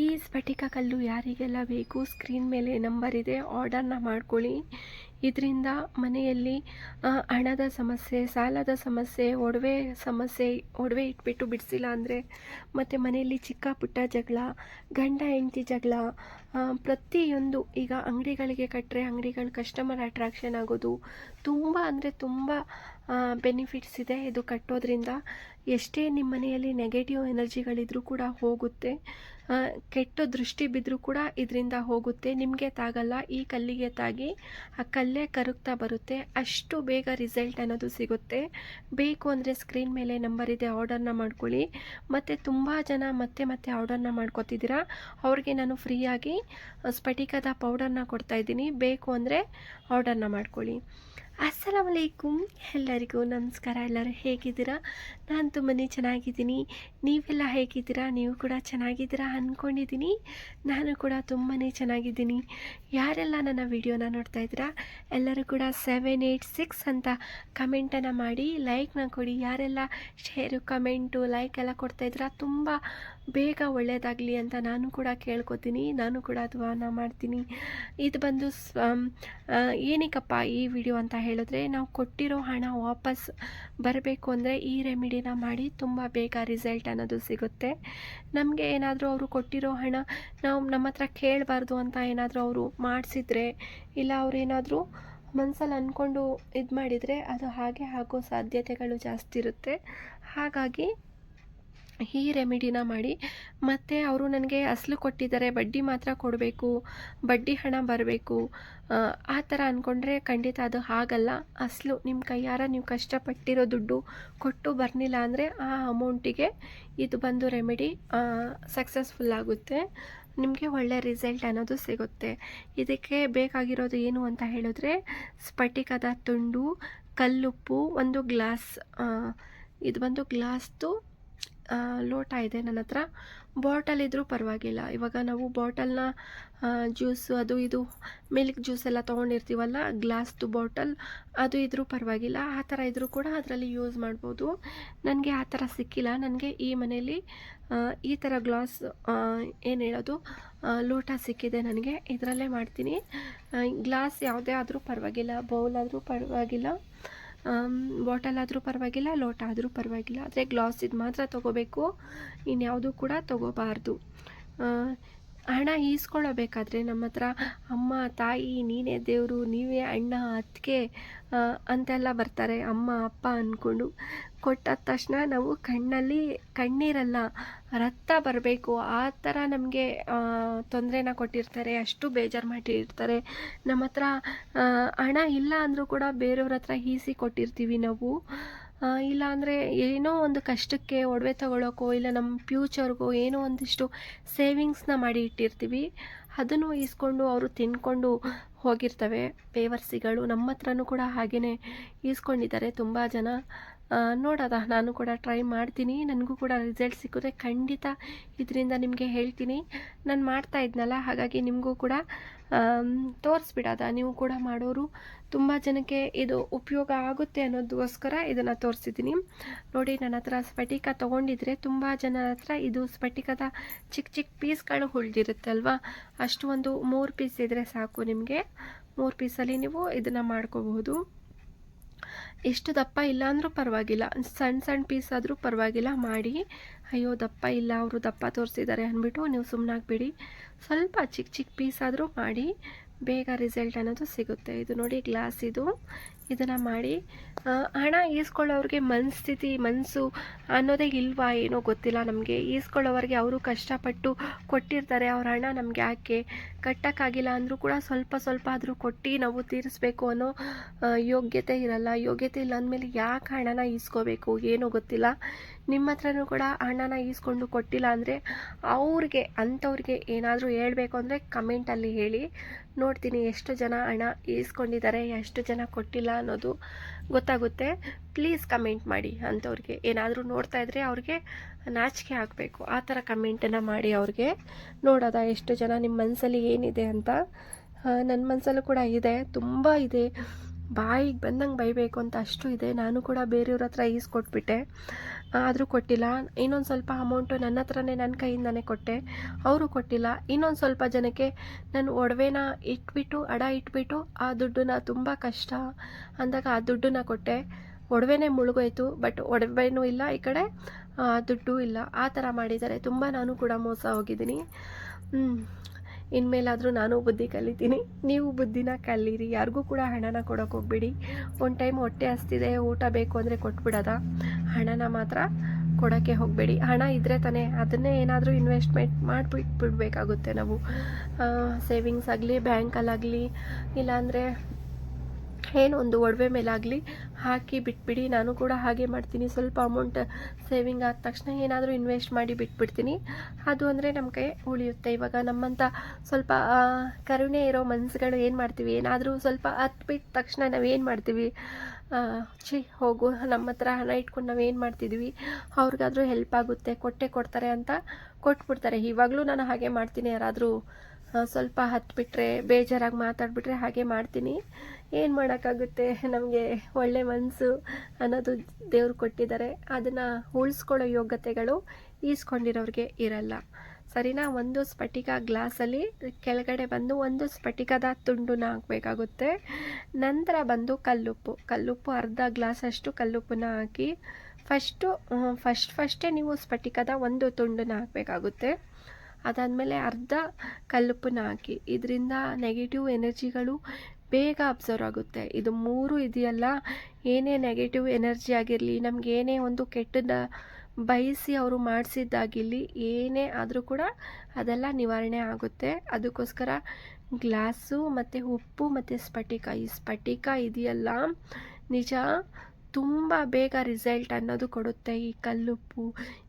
ಈ ಸ್ಫಟಿಕ ಕಲ್ಲು ಯಾರಿಗೆಲ್ಲ ಬೇಕು ಸ್ಕ್ರೀನ್ ಮೇಲೆ ನಂಬರ್ ಇದೆ ಆರ್ಡರ್ನ ಮಾಡ್ಕೊಳ್ಳಿ. ಇದರಿಂದ ಮನೆಯಲ್ಲಿ ಹಣದ ಸಮಸ್ಯೆ, ಸಾಲದ ಸಮಸ್ಯೆ, ಒಡವೆ ಸಮಸ್ಯೆ, ಒಡವೆ ಇಟ್ಬಿಟ್ಟು ಬಿಡಿಸಿಲ್ಲ ಅಂದರೆ ಮತ್ತು ಮನೆಯಲ್ಲಿ ಚಿಕ್ಕ ಪುಟ್ಟ ಜಗಳ, ಗಂಡ ಹೆಂಡತಿ ಜಗಳ ಪ್ರತಿಯೊಂದು ಈಗ ಅಂಗಡಿಗಳಿಗೆ ಕಟ್ಟರೆ ಅಂಗಡಿಗಳು ಕಸ್ಟಮರ್ ಅಟ್ರಾಕ್ಷನ್ ಆಗೋದು ತುಂಬ ಅಂದರೆ ತುಂಬ ಬೆನಿಫಿಟ್ಸ್ ಇದೆ ಇದು ಕಟ್ಟೋದ್ರಿಂದ. ಎಷ್ಟೇ ನಿಮ್ಮ ಮನೆಯಲ್ಲಿ ನೆಗೆಟಿವ್ ಎನರ್ಜಿಗಳಿದ್ರೂ ಕೂಡ ಹೋಗುತ್ತೆ. ಕೆಟ್ಟ ದೃಷ್ಟಿ ಬಿದ್ದರೂ ಕೂಡ ಇದರಿಂದ ಹೋಗುತ್ತೆ. ನಿಮಗೆ ತಾಗಲ್ಲ, ಈ ಕಲ್ಲಿಗೆ ತಾಗಿ ಆ ಕಲ್ಲೇ ಕರಗ್ತಾ ಬರುತ್ತೆ. ಅಷ್ಟು ಬೇಗ ರಿಸಲ್ಟ್ ಅನ್ನೋದು ಸಿಗುತ್ತೆ. ಬೇಕು ಅಂದರೆ ಸ್ಕ್ರೀನ್ ಮೇಲೆ ನಂಬರ್ ಇದೆ ಆರ್ಡರ್ನ ಮಾಡ್ಕೊಳ್ಳಿ. ಮತ್ತು ತುಂಬ ಜನ ಮತ್ತೆ ಮತ್ತೆ ಆರ್ಡರ್ನ ಮಾಡ್ಕೋತಿದ್ದೀರಾ? ಅವ್ರಿಗೆ ನಾನು ಫ್ರೀಯಾಗಿ ಸ್ಫಟಿಕದ ಪೌಡರ್ನ ಕೊಡ್ತಾಯಿದ್ದೀನಿ ಬೇಕು ಅಂದರೆ ಆರ್ಡರ್ನ ಮಾಡ್ಕೊಳ್ಳಿ. ಅಸ್ಸಲಾಮ್ ಅಲೈಕುಮ್ ಎಲ್ಲರಿಗೂ ನಮಸ್ಕಾರ, ಎಲ್ಲರೂ ಹೇಗಿದ್ದೀರಾ? ನಾನು ತುಂಬನೇ ಚೆನ್ನಾಗಿದ್ದೀನಿ. ನೀವೆಲ್ಲ ಹೇಗಿದ್ದೀರಾ? ನೀವು ಕೂಡ ಚೆನ್ನಾಗಿದ್ದೀರಾ ಅಂದ್ಕೊಂಡಿದ್ದೀನಿ ನಾನು ಕೂಡ ತುಂಬಾ ಚೆನ್ನಾಗಿದ್ದೀನಿ. ಯಾರೆಲ್ಲ ನನ್ನ ವಿಡಿಯೋನ ನೋಡ್ತಾ ಇದ್ದೀರಾ, ಎಲ್ಲರೂ ಕೂಡ ಸೆವೆನ್ ಏಯ್ಟ್ ಸಿಕ್ಸ್ ಅಂತ ಕಮೆಂಟನ್ನು ಮಾಡಿ ಲೈಕ್ನ ಕೊಡಿ. ಯಾರೆಲ್ಲ ಶೇರು ಕಮೆಂಟು ಲೈಕ್ ಎಲ್ಲ ಕೊಡ್ತಾ ಇದ್ದೀರಾ, ತುಂಬ ಬೇಗ ಒಳ್ಳೆಯದಾಗಲಿ ಅಂತ ನಾನು ಕೂಡ ಕೇಳ್ಕೊತೀನಿ, ನಾನು ಕೂಡ ಧ್ವಾನ ಮಾಡ್ತೀನಿ. ಇದು ಬಂದು ಏನಕ್ಕಪ್ಪ ಈ ವಿಡಿಯೋ ಅಂತ ಹೇಳಿದ್ರೆ, ನಾವು ಕೊಟ್ಟಿರೋ ಹಣ ವಾಪಸ್ ಬರಬೇಕು ಅಂದರೆ ಈ ರೆಮಿಡಿನ ಮಾಡಿ ತುಂಬ ಬೇಗ ರಿಸಲ್ಟ್ ಅನ್ನೋದು ಸಿಗುತ್ತೆ. ನಮಗೆ ಏನಾದರೂ ಅವರು ಕೊಟ್ಟಿರೋ ಹಣ ನಾವು ನಮ್ಮ ಹತ್ರ ಕೇಳಬಾರ್ದು ಅಂತ ಏನಾದರೂ ಅವರು ಮಾಡಿಸಿದ್ರೆ, ಇಲ್ಲ ಅವರೇನಾದರೂ ಮನಸ್ಸಲ್ಲಿ ಅಂದ್ಕೊಂಡು ಇದು ಮಾಡಿದರೆ ಅದು ಹಾಗೆ ಆಗೋ ಸಾಧ್ಯತೆಗಳು ಜಾಸ್ತಿ ಇರುತ್ತೆ. ಹಾಗಾಗಿ ಈ ರೆಮಿಡಿನ ಮಾಡಿ, ಮತ್ತು ಅವರು ನನಗೆ ಅಸಲು ಕೊಟ್ಟಿದ್ದಾರೆ, ಬಡ್ಡಿ ಮಾತ್ರ ಕೊಡಬೇಕು, ಬಡ್ಡಿ ಹಣ ಬರಬೇಕು. ಆ ಥರ ಅಂದ್ಕೊಂಡ್ರೆ ಖಂಡಿತ ಅದು ಆಗಲ್ಲ ಅಸಲು ನಿಮ್ಮ ಕೈಯಾರ ನೀವು ಕಷ್ಟಪಟ್ಟಿರೋ ದುಡ್ಡು ಕೊಟ್ಟು ಬರಲಿಲ್ಲ ಅಂದರೆ ಆ ಅಮೌಂಟಿಗೆ ಇದು ಬಂದು ರೆಮಿಡಿ ಸಕ್ಸಸ್ಫುಲ್ ಆಗುತ್ತೆ. ನಿಮಗೆ ಒಳ್ಳೆ ರಿಸಲ್ಟ್ ಅನ್ನೋದು ಸಿಗುತ್ತೆ. ಇದಕ್ಕೆ ಬೇಕಾಗಿರೋದು ಏನು ಅಂತ ಹೇಳಿದ್ರೆ, ಸ್ಫಟಿಕದ ತುಂಡು, ಕಲ್ಲುಪ್ಪು, ಒಂದು ಗ್ಲಾಸ್ ಇದು ಬಂದು ಗ್ಲಾಸ್ದು ಲೋಟ ಇದೆ ನನ್ನ ಹತ್ರ. ಬಾಟಲ್ ಇದ್ದರೂ ಪರವಾಗಿಲ್ಲ. ಇವಾಗ ನಾವು ಬಾಟಲ್ನ ಜ್ಯೂಸು ಅದು ಇದು ಮಿಲ್ಕ್ ಜ್ಯೂಸ್ ಎಲ್ಲ ತೊಗೊಂಡಿರ್ತೀವಲ್ಲ, ಗ್ಲಾಸ್ದು ಬಾಟಲ್ ಅದು ಇದ್ದರೂ ಪರವಾಗಿಲ್ಲ. ಆ ಥರ ಇದ್ದರೂ ಕೂಡ ಅದರಲ್ಲಿ ಯೂಸ್ ಮಾಡ್ಬೋದು. ನನಗೆ ಆ ಥರ ಸಿಕ್ಕಿಲ್ಲ. ನನಗೆ ಈ ಮನೆಯಲ್ಲಿ ಈ ಥರ ಗ್ಲಾಸ್ ಏನು ಹೇಳೋದು ಲೋಟ ಸಿಕ್ಕಿದೆ ನನಗೆ. ಇದರಲ್ಲೇ ಮಾಡ್ತೀನಿ. ಗ್ಲಾಸ್ ಯಾವುದೇ ಆದರೂ ಪರವಾಗಿಲ್ಲ. ಬೌಲ್ ಆದರೂ ಪರವಾಗಿಲ್ಲ. ಬಾಟಲ್ ಆದರೂ ಪರವಾಗಿಲ್ಲ ಲೋಟ ಆದರೂ ಪರವಾಗಿಲ್ಲ. ಆದರೆ ಗ್ಲಾಸ್ ಇದು ಮಾತ್ರ ತೊಗೋಬೇಕು. ಇನ್ಯಾವುದೂ ಕೂಡ ತೊಗೋಬಾರ್ದು. ಹಣ ಈಸ್ಕೊಳ್ಳಬೇಕಾದ್ರೆ ನಮ್ಮ ಹತ್ರ ಅಮ್ಮ, ತಾಯಿ, ನೀನೇ ದೇವರು, ನೀವೇ ಅಣ್ಣ, ಅತ್ತಿಗೆ ಅಂತೆಲ್ಲ ಬರ್ತಾರೆ. ಅಮ್ಮ, ಅಪ್ಪ ಅಂದ್ಕೊಂಡು ಕೊಟ್ಟಾದ ತಕ್ಷಣ ನಾವು ಕಣ್ಣಲ್ಲಿ ಕಣ್ಣೀರಲ್ಲ, ರಕ್ತ ಬರಬೇಕು. ಆ ಥರ ನಮಗೆ ತೊಂದರೆನ ಕೊಟ್ಟಿರ್ತಾರೆ. ಅಷ್ಟು ಬೇಜಾರು ಮಾಡಿರ್ತಾರೆ. ನಮ್ಮ ಹತ್ರ ಹಣ ಇಲ್ಲ ಅಂದರೂ ಕೂಡ ಬೇರೆಯವ್ರ ಹತ್ರ ಈಸಿ ಕೊಟ್ಟಿರ್ತೀವಿ ನಾವು. ಇಲ್ಲ ಅಂದರೆ ಏನೋ ಒಂದು ಕಷ್ಟಕ್ಕೆ ಒಡವೆ ತಗೊಳ್ಳೋಕೋ ಇಲ್ಲ ನಮ್ಮ ಫ್ಯೂಚರ್ಗೋ ಏನೋ ಒಂದಿಷ್ಟು ಸೇವಿಂಗ್ಸ್ನ ಮಾಡಿ ಇಟ್ಟಿರ್ತೀವಿ. ಅದನ್ನು ಈಸ್ಕೊಂಡು ಅವರು ತಿನ್ಕೊಂಡು ಹೋಗಿರ್ತವೆ. ಪೇವರ್ಸಿಗಳು ನಮ್ಮ ಹತ್ರನೂ ಕೂಡ ಹಾಗೆಯೇ ಈಸ್ಕೊಂಡಿದ್ದಾರೆ ತುಂಬ ಜನ. ನೋಡೋದ? ನಾನು ಕೂಡ ಟ್ರೈ ಮಾಡ್ತೀನಿ. ನನಗೂ ಕೂಡ ರಿಸಲ್ಟ್ ಸಿಕ್ಕಿದ್ರೆ ಖಂಡಿತ ಇದರಿಂದ ನಿಮಗೆ ಹೇಳ್ತೀನಿ. ನಾನು ಮಾಡ್ತಾ ಇದ್ನಲ್ಲ, ಹಾಗಾಗಿ ನಿಮಗೂ ಕೂಡ ತೋರಿಸ್ಬಿಡೋದ? ನೀವು ಕೂಡ ಮಾಡೋರು ತುಂಬ ಜನಕ್ಕೆ ಇದು ಉಪಯೋಗ ಆಗುತ್ತೆ ಅನ್ನೋದಕ್ಕೋಸ್ಕರ ಇದನ್ನು ತೋರಿಸಿದ್ದೀನಿ. ನೋಡಿ, ನನ್ನ ಹತ್ರ ಸ್ಫಟಿಕ ತೊಗೊಂಡಿದ್ರೆ ತುಂಬ ಜನರ ಹತ್ರ ಇದು ಸ್ಫಟಿಕದ ಚಿಕ್ಕ ಚಿಕ್ಕ ಪೀಸ್ಗಳು ಉಳಿದಿರುತ್ತಲ್ವಾ? ಅಷ್ಟು ಒಂದು ಮೂರು ಪೀಸ್ ಇದ್ದರೆ ಸಾಕು ನಿಮಗೆ. ಮೂರು ಪೀಸಲ್ಲಿ ನೀವು ಇದನ್ನು ಮಾಡ್ಕೋಬಹುದು. ಎಷ್ಟು ದಪ್ಪ ಇಲ್ಲ ಅಂದರೂ ಪರವಾಗಿಲ್ಲ. ಸಣ್ಣ ಸಣ್ಣ ಪೀಸ್ ಆದರೂ ಪರವಾಗಿಲ್ಲ. ಮಾಡಿ, ಅಯ್ಯೋ, ದಪ್ಪ ಇಲ್ಲ, ಅವರು ದಪ್ಪ ತೋರಿಸಿದ್ದಾರೆ ಅಂದ್ಬಿಟ್ಟು ನೀವು ಸುಮ್ಮನಾಗ್ಬಿಡಿ ಸ್ವಲ್ಪ ಚಿಕ್ಕ ಚಿಕ್ಕ ಪೀಸ್ ಆದರೂ ಮಾಡಿ, ಬೇಗ ರಿಸಲ್ಟ್ ಅನ್ನೋದು ಸಿಗುತ್ತೆ. ಇದು ನೋಡಿ ಗ್ಲಾಸ್ ಇದು. ಇದನ್ನು ಮಾಡಿ ಹಣ ಈಸ್ಕೊಳ್ಳೋರಿಗೆ ಮನಸ್ಥಿತಿ ಮನಸ್ಸು ಅನ್ನೋದೇ ಇಲ್ವಾ ಏನೋ ಗೊತ್ತಿಲ್ಲ ನಮಗೆ. ಈಸ್ಕೊಳ್ಳೋರಿಗೆ ಅವರು ಕಷ್ಟಪಟ್ಟು ಕೊಟ್ಟಿರ್ತಾರೆ, ಅವ್ರ ಹಣ ನಮಗೆ ಯಾಕೆ ಕಟ್ಟೋಕ್ಕಾಗಿಲ್ಲ ಅಂದರೂ ಕೂಡ ಸ್ವಲ್ಪ ಸ್ವಲ್ಪ ಆದರೂ ಕೊಟ್ಟು ನಾವು ತೀರಿಸ್ಬೇಕು ಅನ್ನೋ ಯೋಗ್ಯತೆ ಇರಲ್ಲ. ಯೋಗ್ಯತೆ ಇಲ್ಲ ಅಂದಮೇಲೆ ಯಾಕೆ ಹಣನ ಈಸ್ಕೋಬೇಕು ಏನೋ ಗೊತ್ತಿಲ್ಲ. ನಿಮ್ಮ ಹತ್ರನೂ ಕೂಡ ಹಣನ ಈಸ್ಕೊಂಡು ಕೊಟ್ಟಿಲ್ಲ ಅಂದರೆ ಅವ್ರಿಗೆ, ಅಂಥವ್ರಿಗೆ ಏನಾದರೂ ಹೇಳಬೇಕು ಅಂದರೆ ಕಮೆಂಟಲ್ಲಿ ಹೇಳಿ. ನೋಡ್ತೀನಿ ಎಷ್ಟು ಜನ ಹಣ ಈಸ್ಕೊಂಡಿದ್ದಾರೆ, ಎಷ್ಟು ಜನ ಕೊಟ್ಟಿಲ್ಲ ಅನ್ನೋದು ಗೊತ್ತಾಗುತ್ತೆ. ಪ್ಲೀಸ್ ಕಮೆಂಟ್ ಮಾಡಿ ಅಂಥವ್ರಿಗೆ ಏನಾದರೂ ನೋಡ್ತಾ ಇದ್ದರೆ ಅವ್ರಿಗೆ ನಾಚಿಕೆ ಆಗಬೇಕು. ಆ ಥರ ಕಮೆಂಟನ್ನು ಮಾಡಿ ಅವ್ರಿಗೆ ನೋಡೋದ? ಎಷ್ಟು ಜನ ನಿಮ್ಮ ಮನಸ್ಸಲ್ಲಿ ಏನಿದೆ ಅಂತ? ನನ್ನ ಮನಸ್ಸಲ್ಲೂ ಕೂಡ ಇದೆ. ತುಂಬ ಇದೆ. ಬಾಯಿಗೆ ಬಂದಂಗೆ ಬೈಬೇಕು ಅಂತ ಅಷ್ಟು ಇದೆ. ನಾನು ಕೂಡ ಬೇರೆಯವ್ರ ಹತ್ರ ಈಸ್ಕೊಟ್ಬಿಟ್ಟೆ ಆದರೂ ಕೊಟ್ಟಿಲ್ಲ. ಇನ್ನೊಂದು ಸ್ವಲ್ಪ ಅಮೌಂಟು ನನ್ನ ಹತ್ರನೇ, ನನ್ನ ಕೈಯಿಂದನೇ ಕೊಟ್ಟೆ. ಅವರು ಕೊಟ್ಟಿಲ್ಲ. ಇನ್ನೊಂದು ಸ್ವಲ್ಪ ಜನಕ್ಕೆ ನಾನು ಒಡವೆನ ಇಟ್ಬಿಟ್ಟು, ಅಡ ಇಟ್ಬಿಟ್ಟು ಆ ದುಡ್ಡನ್ನ ತುಂಬ ಕಷ್ಟ ಅಂದಾಗ ಆ ದುಡ್ಡನ್ನ ಕೊಟ್ಟೆ. ಒಡವೆನೇ ಮುಳುಗೋಯ್ತು ಬಟ್ ಒಡವೆನೂ ಇಲ್ಲ. ಈ ಕಡೆ ದುಡ್ಡೂ ದುಡ್ಡು ಇಲ್ಲ. ಆ ಥರ ಮಾಡಿದ್ದಾರೆ. ತುಂಬ ನಾನು ಕೂಡ ಮೋಸ ಹೋಗಿದ್ದೀನಿ. ಇನ್ಮೇಲಾದರೂ ನಾನು ಬುದ್ಧಿ ಕಲಿತೀನಿ. ನೀವು ಬುದ್ಧಿನ ಕಲೀರಿ. ಯಾರಿಗೂ ಕೂಡ ಹಣನ ಕೊಡೋಕೆ ಹೋಗ್ಬೇಡಿ. ಒಂದು ಟೈಮ್ ಹೊಟ್ಟೆ ಹಸ್ತಿದೆ, ಊಟ ಬೇಕು ಅಂದರೆ ಕೊಟ್ಬಿಡೋದ. ಹಣನ ಮಾತ್ರ ಕೊಡೋಕ್ಕೆ ಹೋಗಬೇಡಿ. ಹಣ ಇದ್ದರೆ ತಾನೇ ಅದನ್ನೇ ಏನಾದರೂ ಇನ್ವೆಸ್ಟ್ಮೆಂಟ್ ಮಾಡಿಬಿಟ್ಟು ಬಿಡಬೇಕಾಗುತ್ತೆ ನಾವು ಸೇವಿಂಗ್ಸ್ ಆಗಲಿ ಬ್ಯಾಂಕಲ್ಲಾಗಲಿ ಇಲ್ಲಾಂದರೆ ಏನೊಂದು ಒಡವೆ ಮೇಲಾಗಲಿ ಹಾಕಿ ಬಿಟ್ಬಿಡಿ, ನಾನು ಕೂಡ ಹಾಗೆ ಮಾಡ್ತೀನಿ. ಸ್ವಲ್ಪ ಅಮೌಂಟ್ ಸೇವಿಂಗ್ ಆದ ತಕ್ಷಣ ಏನಾದರೂ ಇನ್ವೆಸ್ಟ್ ಮಾಡಿ ಬಿಟ್ಬಿಡ್ತೀನಿ. ಅದು ಅಂದರೆ ನಮ್ಮ ಕೈ ಉಳಿಯುತ್ತೆ. ಇವಾಗ ನಮ್ಮಂಥ ಸ್ವಲ್ಪ ಕರುಣೆ ಇರೋ ಮನಸ್ಸುಗಳು ಏನು ಮಾಡ್ತೀವಿ? ಏನಾದರೂ ಸ್ವಲ್ಪ ಹತ್ತು ಬಿಟ್ಟ ತಕ್ಷಣ ನಾವು ಏನು ಮಾಡ್ತೀವಿ? ಚಿ ಹೋಗು. ನಮ್ಮ ಹತ್ರ ಹಣ ಇಟ್ಕೊಂಡು ನಾವು ಏನು ಮಾಡ್ತಿದ್ವಿ? ಅವ್ರಿಗಾದರೂ ಹೆಲ್ಪ್ ಆಗುತ್ತೆ. ಕೊಟ್ಟೆ ಕೊಡ್ತಾರೆ ಅಂತ ಕೊಟ್ಬಿಡ್ತಾರೆ. ಇವಾಗಲೂ ನಾನು ಹಾಗೆ ಮಾಡ್ತೀನಿ. ಯಾರಾದರೂ ಸ್ವಲ್ಪ ಹತ್ತು ಬಿಟ್ಟರೆ ಬೇಜಾರಾಗಿ ಮಾತಾಡಿಬಿಟ್ರೆ ಹಾಗೆ ಮಾಡ್ತೀನಿ. ಏನು ಮಾಡೋಕ್ಕಾಗುತ್ತೆ? ನಮಗೆ ಒಳ್ಳೆ ಮನಸ್ಸು ಅನ್ನೋದು ದೇವ್ರು ಕೊಟ್ಟಿದ್ದಾರೆ. ಅದನ್ನು ಉಳಿಸ್ಕೊಳ್ಳೋ ಯೋಗ್ಯತೆಗಳು ಈಸ್ಕೊಂಡಿರೋರಿಗೆ ಇರಲ್ಲ. ಸರಿನಾ? ಒಂದು ಸ್ಫಟಿಕ ಗ್ಲಾಸಲ್ಲಿ ಕೆಳಗಡೆ ಬಂದು ಒಂದು ಸ್ಫಟಿಕದ ತುಂಡನ್ನ ಹಾಕಬೇಕಾಗುತ್ತೆ. ನಂತರ ಬಂದು ಕಲ್ಲುಪ್ಪು. ಕಲ್ಲುಪ್ಪು ಅರ್ಧ ಗ್ಲಾಸಷ್ಟು ಕಲ್ಲುಪ್ಪನ್ನ ಹಾಕಿ, ಫಸ್ಟು ಫಸ್ಟ್ ಫಸ್ಟೇ ನೀವು ಸ್ಫಟಿಕದ ಒಂದು ತುಂಡನ್ನ ಹಾಕಬೇಕಾಗುತ್ತೆ. ಅದಾದಮೇಲೆ ಅರ್ಧ ಕಲ್ಲುಪ್ಪನ್ನ ಹಾಕಿ. ಇದರಿಂದ ನೆಗೆಟಿವ್ ಎನರ್ಜಿಗಳು ಬೇಗ ಅಬ್ಸರ್ವ್ ಆಗುತ್ತೆ. ಇದು ಮೂರು ಇದೆಯಲ್ಲ, ಏನೇ ನೆಗೆಟಿವ್ ಎನರ್ಜಿ ಆಗಿರಲಿ, ನಮ್ಗೆ ಏನೇ ಒಂದು ಕೆಟ್ಟದ ಬಯಸಿ ಅವರು ಮಾಡಿಸಿದ್ದಾಗಿರಲಿ, ಏನೇ ಆದರೂ ಕೂಡ ಅದೆಲ್ಲ ನಿವಾರಣೆ ಆಗುತ್ತೆ. ಅದಕ್ಕೋಸ್ಕರ ಗ್ಲಾಸು ಮತ್ತು ಉಪ್ಪು ಮತ್ತು ಸ್ಫಟಿಕ. ಈ ಸ್ಫಟಿಕ ಇದೆಯಲ್ಲ, ನಿಜ ತುಂಬ ಬೇಗ ರಿಸಲ್ಟ್ ಅನ್ನೋದು ಕೊಡುತ್ತೆ. ಈ ಕಲ್ಲುಪ್ಪು,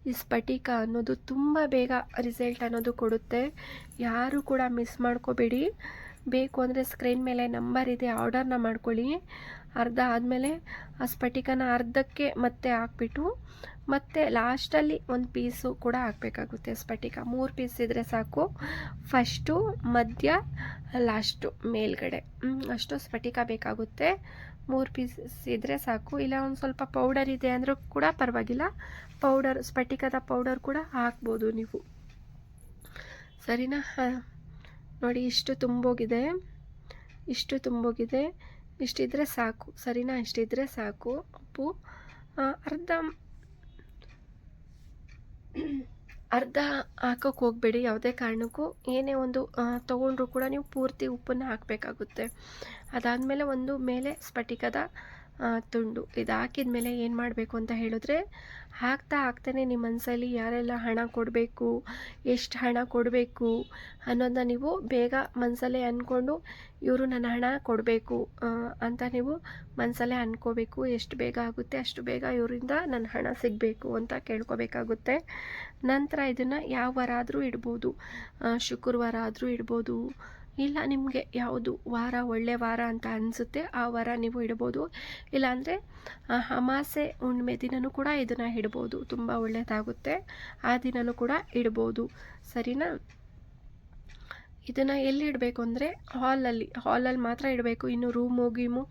ಈ ಸ್ಫಟಿಕ ಅನ್ನೋದು ತುಂಬ ಬೇಗ ರಿಸಲ್ಟ್ ಅನ್ನೋದು ಕೊಡುತ್ತೆ. ಯಾರೂ ಕೂಡ ಮಿಸ್ ಮಾಡ್ಕೋಬೇಡಿ. ಬೇಕು ಅಂದರೆ ಸ್ಕ್ರೀನ್ ಮೇಲೆ ನಂಬರ್ ಇದೆ ಆರ್ಡರ್ನ ಮಾಡ್ಕೊಳ್ಳಿ. ಅರ್ಧ ಆದಮೇಲೆ ಆ ಸ್ಫಟಿಕನ ಅರ್ಧಕ್ಕೆ ಮತ್ತೆ ಹಾಕ್ಬಿಟ್ಟು ಮತ್ತೆ ಲಾಸ್ಟಲ್ಲಿ ಒಂದು ಪೀಸು ಕೂಡ ಹಾಕಬೇಕಾಗುತ್ತೆ ಸ್ಫಟಿಕ. ಮೂರು ಪೀಸ್ ಇದ್ದರೆ ಸಾಕು. ಫಸ್ಟು, ಮಧ್ಯ, ಲಾಸ್ಟು, ಮೇಲ್ಗಡೆ. ಅಷ್ಟು ಸ್ಫಟಿಕ ಬೇಕಾಗುತ್ತೆ. ಮೂರು ಪೀಸ್ ಇದ್ದರೆ ಸಾಕು. ಇಲ್ಲ, ಒಂದು ಸ್ವಲ್ಪ ಪೌಡರ್ ಇದೆ ಅಂದರೂ ಕೂಡ ಪರವಾಗಿಲ್ಲ. ಪೌಡರ್, ಸ್ಫಟಿಕದ ಪೌಡರ್ ಕೂಡ ಹಾಕ್ಬೋದು ನೀವು. ಸರಿನಾ? ನೋಡಿ, ಇಷ್ಟು ತುಂಬೋಗಿದೆ. ಇಷ್ಟು ತುಂಬೋಗಿದೆ. ಇಷ್ಟಿದ್ರೆ ಸಾಕು. ಸರಿನಾ? ಇಷ್ಟಿದ್ರೆ ಸಾಕು. ಉಪ್ಪು ಅರ್ಧ ಅರ್ಧ ಹಾಕೋಕೆ ಹೋಗಬೇಡಿ. ಯಾವುದೇ ಕಾರಣಕ್ಕೂ ಏನೇ ಒಂದು ತೊಗೊಂಡ್ರು ಕೂಡ ನೀವು ಪೂರ್ತಿ ಉಪ್ಪನ್ನು ಹಾಕಬೇಕಾಗುತ್ತೆ. ಅದಾದಮೇಲೆ ಒಂದು ಮೇಲೆ ಸ್ಫಟಿಕದ ತುಂಡು. ಇದು ಮೇಲೆ ಏನು ಮಾಡಬೇಕು ಅಂತ ಹೇಳಿದ್ರೆ ಹಾಕ್ತಾ ಹಾಕ್ತಾನೆ ನಿಮ್ಮ ಮನಸ್ಸಲ್ಲಿ ಯಾರೆಲ್ಲ ಹಣ ಕೊಡಬೇಕು, ಎಷ್ಟು ಹಣ ಕೊಡಬೇಕು ಅನ್ನೋದನ್ನ ನೀವು ಬೇಗ ಮನಸ್ಸಲ್ಲೇ ಅಂದ್ಕೊಂಡು ಇವರು ನನ್ನ ಹಣ ಕೊಡಬೇಕು ಅಂತ ನೀವು ಮನಸ್ಸಲ್ಲೇ ಅಂದ್ಕೋಬೇಕು ಎಷ್ಟು ಬೇಗ ಆಗುತ್ತೆ, ಅಷ್ಟು ಬೇಗ ಇವರಿಂದ ನನ್ನ ಹಣ ಸಿಗಬೇಕು ಅಂತ ಕೇಳ್ಕೋಬೇಕಾಗುತ್ತೆ. ನಂತರ ಇದನ್ನು ಯಾವ ವಾರ ಆದರೂ ಇಡ್ಬೋದು. ಶುಕ್ರವಾರ ಆದರೂ ಇಡ್ಬೋದು. ಇಲ್ಲ, ನಿಮಗೆ ಯಾವುದು ವಾರ, ಒಳ್ಳೆ ವಾರ ಅಂತ ಅನಿಸುತ್ತೆ, ಆ ವಾರ ನೀವು ಇಡ್ಬೋದು. ಇಲ್ಲಾಂದರೆ ಅಮಾಸೆ ಹುಣ್ಣಿಮೆ ದಿನವೂ ಕೂಡ ಇದನ್ನು ಇಡ್ಬೋದು. ತುಂಬ ಒಳ್ಳೆಯದಾಗುತ್ತೆ ಆ ದಿನವೂ ಕೂಡ ಇಡ್ಬೋದು. ಸರಿನಾ? ಇದನ್ನು ಎಲ್ಲಿ ಇಡಬೇಕು ಅಂದರೆ ಹಾಲಲ್ಲಿ ಹಾಲಲ್ಲಿ ಮಾತ್ರ ಇಡಬೇಕು. ಇನ್ನು ರೂಮು ಗೀಮು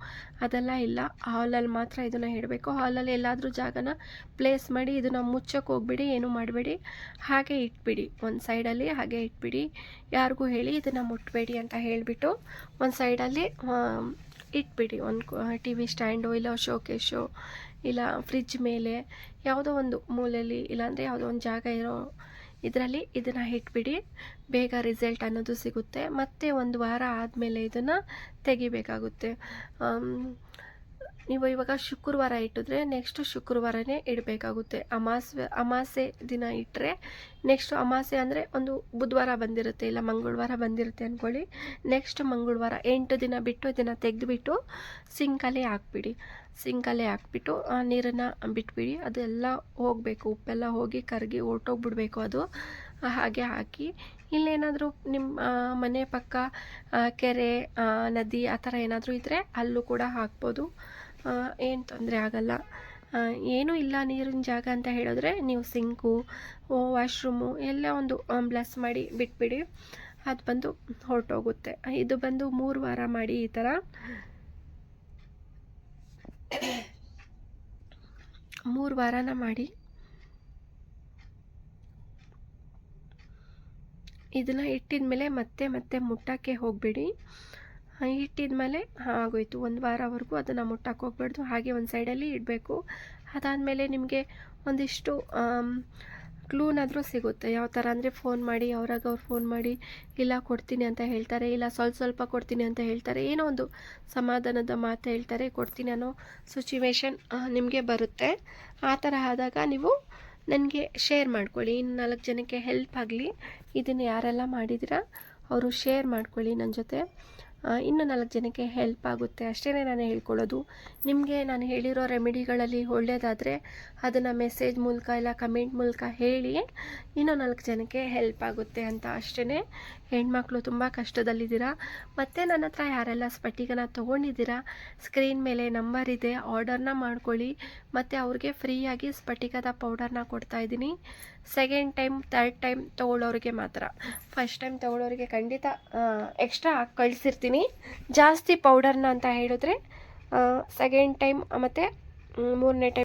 ಅದೆಲ್ಲ ಇಲ್ಲ. ಹಾಲಲ್ಲಿ ಮಾತ್ರ ಇದನ್ನು ಇಡಬೇಕು. ಹಾಲಲ್ಲಿ ಎಲ್ಲಾದರೂ ಜಾಗನ ಪ್ಲೇಸ್ ಮಾಡಿ ಇದನ್ನು ಮುಚ್ಚಕ್ಕೆ ಹೋಗ್ಬಿಡಿ, ಏನು ಮಾಡಬೇಡಿ. ಹಾಗೆ ಇಟ್ಬಿಡಿ. ಒಂದು ಸೈಡಲ್ಲಿ ಹಾಗೆ ಇಟ್ಬಿಡಿ. ಯಾರಿಗೂ ಹೇಳಿ ಇದನ್ನು ಮುಟ್ಟಬೇಡಿ ಅಂತ ಹೇಳಿಬಿಟ್ಟು ಒಂದು ಸೈಡಲ್ಲಿ ಇಟ್ಬಿಡಿ. ಒಂದು ಟಿ ವಿ ಸ್ಟ್ಯಾಂಡು ಇಲ್ಲ ಶೋಕೇಶು ಇಲ್ಲ ಫ್ರಿಜ್ ಮೇಲೆ ಯಾವುದೋ ಒಂದು ಮೂಲೆಯಲ್ಲಿ, ಇಲ್ಲಾಂದರೆ ಯಾವುದೋ ಒಂದು ಜಾಗ ಇರೋ ಇದರಲ್ಲಿ ಇದನ್ನು ಇಟ್ಬಿಡಿ ಬೇಗ ರಿಸಲ್ಟ್ ಅನ್ನೋದು ಸಿಗುತ್ತೆ. ಮತ್ತೆ ಒಂದು ವಾರ ಆದಮೇಲೆ ಇದನ್ನು ತೆಗಿಬೇಕಾಗುತ್ತೆ. ನೀವು ಇವಾಗ ಶುಕ್ರವಾರ ಇಟ್ಟಿದ್ರೆ ನೆಕ್ಸ್ಟ್ ಶುಕ್ರವಾರನೇ ಇಡಬೇಕಾಗುತ್ತೆ. ಅಮಾಸೆ ಅಮಾಸೆ ದಿನ ಇಟ್ಟರೆ ನೆಕ್ಸ್ಟ್ ಅಮಾಸೆ ಅಂದರೆ ಒಂದು ಬುಧವಾರ ಬಂದಿರುತ್ತೆ ಇಲ್ಲ ಮಂಗಳವಾರ ಬಂದಿರುತ್ತೆ ಅಂದ್ಕೊಳ್ಳಿ ನೆಕ್ಸ್ಟ್ ಮಂಗಳವಾರ ಎಂಟು ದಿನ ಬಿಟ್ಟು ಇದನ್ನು ತೆಗೆದುಬಿಟ್ಟು ಸಿಂಕಲ್ಲಿ ಹಾಕ್ಬಿಡಿ. ಸಿಂಕಲ್ಲೇ ಹಾಕ್ಬಿಟ್ಟು ಆ ನೀರನ್ನು ಬಿಟ್ಬಿಡಿ. ಅದೆಲ್ಲ ಹೋಗಬೇಕು. ಉಪ್ಪೆಲ್ಲ ಹೋಗಿ ಕರಗಿ ಹೊರ್ಟೋಗ್ಬಿಡ್ಬೇಕು ಅದು. ಹಾಗೆ ಹಾಕಿ ಇಲ್ಲೇನಾದರೂ ನಿಮ್ಮ ಮನೆ ಪಕ್ಕ ಕೆರೆ ನದಿ ಆ ಥರ ಏನಾದರೂ ಇದ್ದರೆ ಅಲ್ಲೂ ಕೂಡ ಹಾಕ್ಬೋದು. ಏನು ತೊಂದರೆ ಆಗಲ್ಲ. ಏನೂ ಇಲ್ಲ ನೀರಿನ ಜಾಗ ಅಂತ ಹೇಳಿದ್ರೆ ನೀವು ಸಿಂಕು ವಾಶ್ರೂಮು ಎಲ್ಲ ಒಂದು ಬ್ಲಸ್ ಮಾಡಿ ಬಿಟ್ಬಿಡಿ. ಅದು ಬಂದು ಹೊರಟೋಗುತ್ತೆ. ಇದು ಬಂದು ಮೂರು ವಾರ ಮಾಡಿ ಈ ಥರ. ಮೂರು ವಾರನ ಮಾಡಿ ಇದನ್ನು ಇಟ್ಟಿದ ಮೇಲೆ ಮತ್ತೆ ಮತ್ತೆ ಮುಟ್ಟಕ್ಕೆ ಹೋಗಬೇಡಿ. ಇಟ್ಟಿದ ಮೇಲೆ ಆಗೋಯ್ತು. ಒಂದು ವಾರವರೆಗೂ ಅದನ್ನು ಮುಟ್ಟಕ್ಕೆ ಹೋಗ್ಬಾರ್ದು. ಹಾಗೆ ಒಂದು ಸೈಡಲ್ಲಿ ಇಡಬೇಕು. ಅದಾದಮೇಲೆ ನಿಮಗೆ ಒಂದಿಷ್ಟು ಕ್ಲೂನಾದರೂ ಸಿಗುತ್ತೆ. ಯಾವ ಥರ ಅಂದರೆ ಫೋನ್ ಮಾಡಿ, ಅವ್ರಾಗ ಅವ್ರು ಫೋನ್ ಮಾಡಿ, ಇಲ್ಲ ಕೊಡ್ತೀನಿ ಅಂತ ಹೇಳ್ತಾರೆ, ಇಲ್ಲ ಸ್ವಲ್ಪ ಸ್ವಲ್ಪ ಕೊಡ್ತೀನಿ ಅಂತ ಹೇಳ್ತಾರೆ. ಏನೋ ಒಂದು ಸಮಾಧಾನದ ಮಾತು ಹೇಳ್ತಾರೆ, ಕೊಡ್ತೀನಿ ಅನ್ನೋ ಸಿಚುವೇಶನ್ ನಿಮಗೆ ಬರುತ್ತೆ. ಆ ಥರ ಆದಾಗ ನೀವು ನನಗೆ ಶೇರ್ ಮಾಡ್ಕೊಳ್ಳಿ. ಇನ್ನು ನಾಲ್ಕು ಜನಕ್ಕೆ ಹೆಲ್ಪ್ ಆಗಲಿ. ಇದನ್ನು ಯಾರೆಲ್ಲ ಮಾಡಿದ್ದೀರಾ, ಅವರು ಶೇರ್ ಮಾಡ್ಕೊಳ್ಳಿ ನನ್ನ ಜೊತೆ. ಇನ್ನು ನಾಲ್ಕು ಜನಕ್ಕೆ ಹೆಲ್ಪ್ ಆಗುತ್ತೆ. ಅಷ್ಟೇ ನಾನು ಹೇಳ್ಕೊಳ್ಳೋದು. ನಿಮಗೆ ನಾನು ಹೇಳಿರೋ ರೆಮಿಡಿಗಳಲ್ಲಿ ಒಳ್ಳೆಯದಾದರೆ ಅದನ್ನು ಮೆಸೇಜ್ ಮೂಲಕ ಇಲ್ಲ ಕಮೆಂಟ್ ಮೂಲಕ ಹೇಳಿ ಇನ್ನೂ ನಾಲ್ಕು ಜನಕ್ಕೆ ಹೆಲ್ಪ್ ಆಗುತ್ತೆ ಅಂತ ಅಷ್ಟೇ ಹೆಣ್ಮಕ್ಳು ತುಂಬ ಕಷ್ಟದಲ್ಲಿದ್ದೀರಾ? ಮತ್ತು ನನ್ನ ಹತ್ರ ಯಾರೆಲ್ಲ ಸ್ಫಟಿಕನ ತೊಗೊಂಡಿದ್ದೀರಾ? ಸ್ಕ್ರೀನ್ ಮೇಲೆ ನಂಬರ್ ಇದೆ. ಆರ್ಡರ್ನ ಮಾಡ್ಕೊಳ್ಳಿ. ಮತ್ತು ಅವ್ರಿಗೆ ಫ್ರೀಯಾಗಿ ಸ್ಫಟಿಕದ ಪೌಡರ್ನ ಕೊಡ್ತಾಯಿದ್ದೀನಿ ಸೆಕೆಂಡ್ ಟೈಮ್ ತರ್ಡ್ ಟೈಮ್ ತೊಗೊಳ್ಳೋರಿಗೆ ಮಾತ್ರ. ಫಸ್ಟ್ ಟೈಮ್ ತೊಗೊಳ್ಳೋರಿಗೆ ಖಂಡಿತ ಎಕ್ಸ್ಟ್ರಾ ಕಳಿಸಿರ್ತೀನಿ. ಜಾಸ್ತಿ ಪೌಡರ್ನ ಅಂತ ಹೇಳಿದ್ರೆ ಸೆಕೆಂಡ್ ಟೈಮ್ ಮತ್ತು ಮೂರನೇ ಟೈಮ್